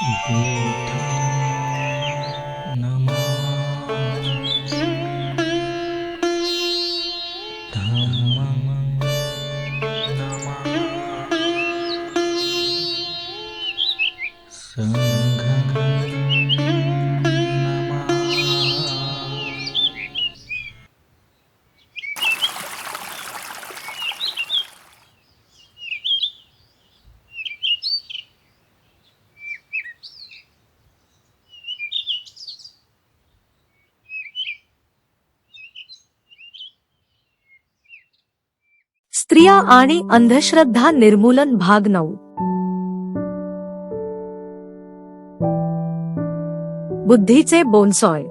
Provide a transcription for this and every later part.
いていた स्त्रिया आणि अंधश्रद्धा निर्मूलन भाग नऊ. बुद्धीचे बोनसॉय.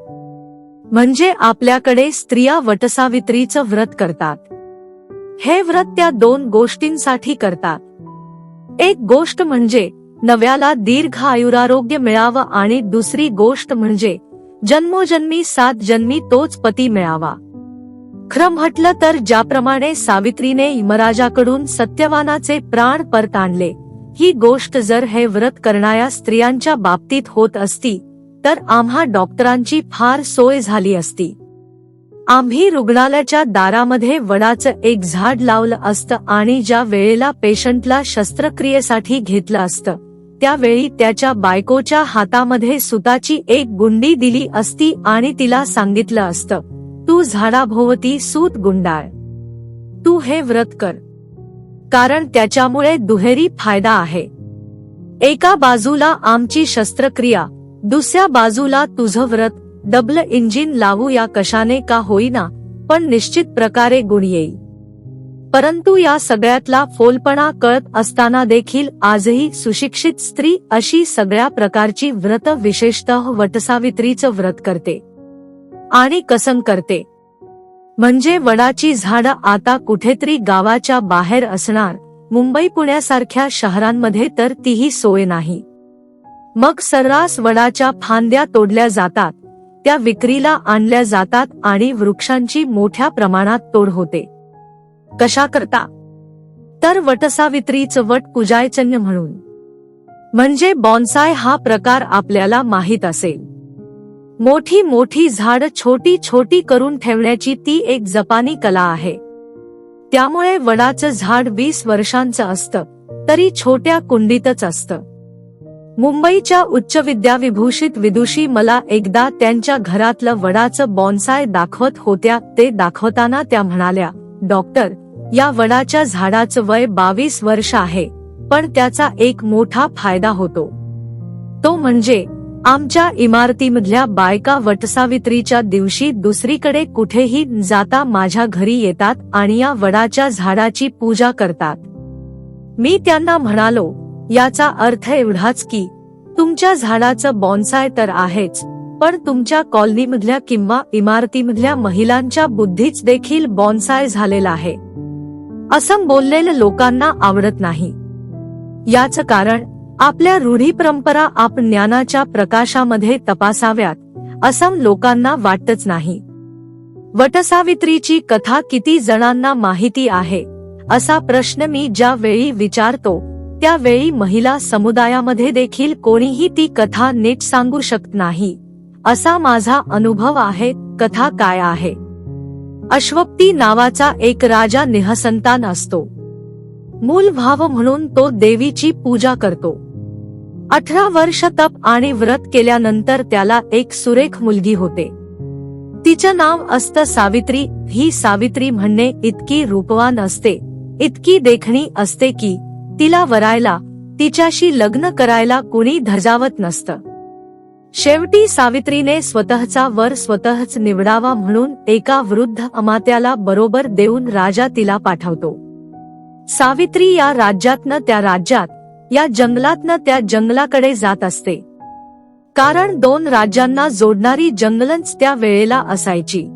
म्हणजे आपल्याकडे स्त्रिया वटसावित्रीचं व्रत करतात. हे व्रत त्या दोन गोष्टींसाठी करतात. एक गोष्ट म्हणजे नव्याला दीर्घ आयुरारोग्य मिळावं आणि दुसरी गोष्ट म्हणजे जन्मोजन्मी सात जन्मी तोच पती मिळावा. खरं म्हटलं तर ज्याप्रमाणे सावित्रीने यमराजाकडून सत्यवानाचे प्राण परत आणले ही गोष्ट जर हे व्रत करणाऱ्या स्त्रियांच्या बाबतीत होत असती तर आम्हा डॉक्टरांची फार सोय झाली असती. आम्ही रुग्णालयाच्या दारामध्ये वडाचं एक झाड लावलं असतं आणि ज्या वेळेला पेशंटला शस्त्रक्रियेसाठी घेतलं असतं त्यावेळी त्याच्या बायकोच्या हातामध्ये सुताची एक गुंडी दिली असती आणि तिला सांगितलं असतं तू झाडाभोवती सूत गुंडाळ. तू हे व्रत कर. कारण त्याच्यामुळे दुहेरी फायदा आहे. एका बाजूला आमची शस्त्रक्रिया दुसऱ्या बाजूला तुझं व्रत डबल इंजिन लावू या कशाने का होईना पण निश्चित प्रकारे गुण येईल. परंतु या सगळ्यातला फोलपणा कळत असताना देखील आजही सुशिक्षित स्त्री अशी सगळ्या प्रकारची व्रत विशेषतः वटसावित्रीचं व्रत करते. आणि कसं करते. म्हणजे वडाची झाडं आता कुठेतरी गावाच्या बाहेर असणार मुंबई पुण्यासारख्या शहरांमध्ये तर तीही सोय नाही. मग सर्रास वडाच्या फांद्या तोडल्या जातात त्या विक्रीला आणल्या जातात आणि वृक्षांची मोठ्या प्रमाणात तोड होते. कशा करता? तर वटसावित्रीच वट पूजायचन्य म्हणून. म्हणजे बॉन्साय हा प्रकार आपल्याला माहीत असेल. मोठी मोठी झाड छोटी छोटी करून ठेवण्याची ती एक जपानी कला आहे. त्यामुळे वडाचं झाड वीस वर्षांचं असतं तरी छोट्या कुंडीतच असतं. मुंबईच्या उच्च विद्याविभूषित विदुषी मला एकदा त्यांच्या घरातलं वडाचं बॉन्साय दाखवत होत्या ते दाखवताना त्या म्हणाल्या डॉक्टर या वडाच्या झाडाचं वय बावीस वर्ष आहे पण त्याचा एक मोठा फायदा होतो. तो म्हणजे आमच्या इमारतीमधल्या बायका वटसावित्रीच्या दिवशी दुसरीकडे कुठेही जाता माझ्या घरी येतात आणि या वडाच्या झाडाची पूजा करतात. मी त्यांना म्हणालो याचा अर्थ एवढाच की तुमच्या झाडाचं बॉन्साय तर आहेच पण तुमच्या कॉलनीमधल्या किंवा इमारतीमधल्या महिलांच्या बुद्धीच देखील बॉन्साय झालेला आहे. असं बोललेलं लोकांना आवडत नाही. याचं कारण आपल्या रूढी परंपरा आप ज्ञानाच्या प्रकाशामध्ये तपासाव्यात असं लोकांना वाटतच नाही. वटसावित्रीची कथा किती जणांना माहिती आहे असा प्रश्न मी ज्या वेळी विचारतो त्यावेळी महिला समुदायामध्ये देखील कोणीही ती कथा नीट सांगू शकत नाही असा माझा अनुभव आहे कथा काय आहे? अश्वप्ती नावाचा एक राजा निहसंतान असतो. मूल भाव म्हणून तो देवीची पूजा करतो. अठरा वर्ष तप आणि व्रत केल्यानंतर त्याला एक सुरेख मुलगी होते. तिचं नाव असतं सावित्री ही सावित्री म्हणणे इतकी रूपवान असते इतकी देखणी असते की तिला वरायला तिच्याशी लग्न करायला कुणी धजावत नसतं. शेवटी सावित्रीने स्वतःचा वर स्वतःच निवडावा म्हणून एका वृद्ध अमात्याला बरोबर देऊन राजा तिला पाठवतो. सावित्री या राज्यातनं त्या राज्यात या जंगलातनं त्या जंगलाकडे जात असते. कारण दोन राज्यांना जोडणारी जंगलच त्या वेळेला असायची.